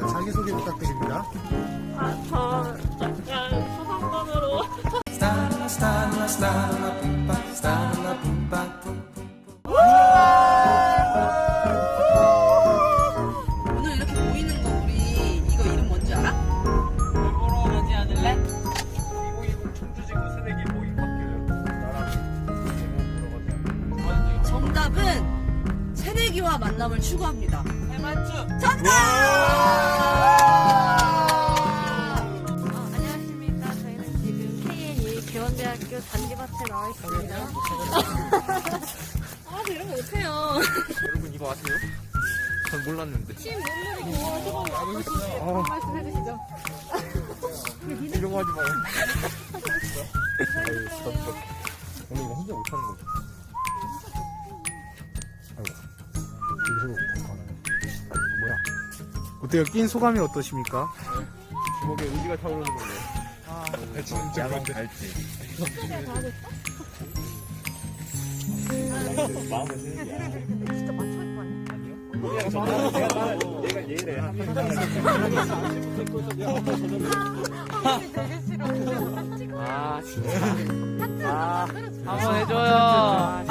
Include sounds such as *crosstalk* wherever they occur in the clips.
네, 자기소개 부탁드립니다. 아, 저 약간 소상권으로 새내기와 만남을 추구합니다. 해맞춤 정답! 어, 안녕하십니까. 저희는 지금 KN이 개원대학교 단지밭에 나와 있습니다. *laughs* 아, 저 이런 거 못해요. 여러분 이거 아세요? 전 몰랐는데. 팀 몸놀이 좋아하시고 한 말씀 해주시죠. 이런 거 하지 마요. *laughs* 오늘 이거 혼자 못하는 거죠? 뭐야? 어때요? 낀 소감이 어떠십니까? 주먹에 의지가 타오르는 건데. 아, 진짜 야간. 마음을 쓰는 게 진짜 맞춰 입고 왔네. 내가 얘래. 아 진짜 아 한번 해줘요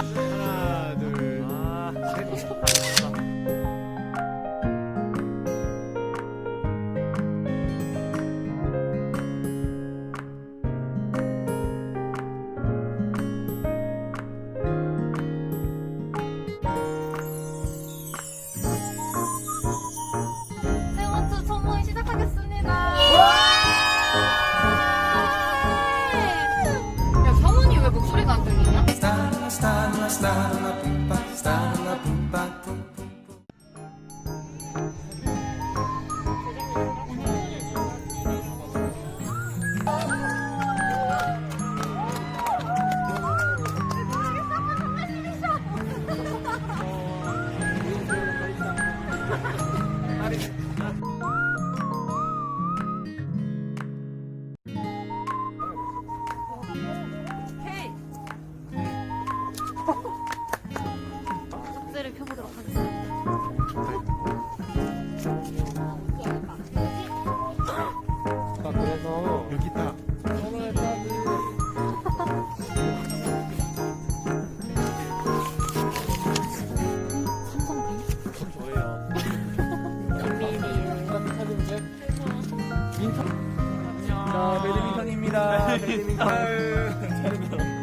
na pipa, está 아, 그래서 여기 있다. 저예요. 자, 배드민턴입니다. 배드민턴.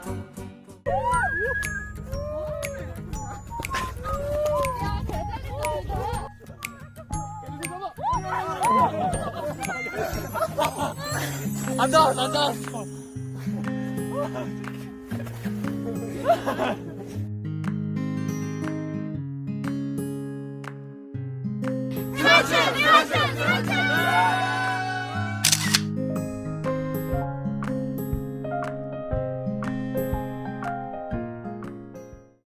춘! 유아춘!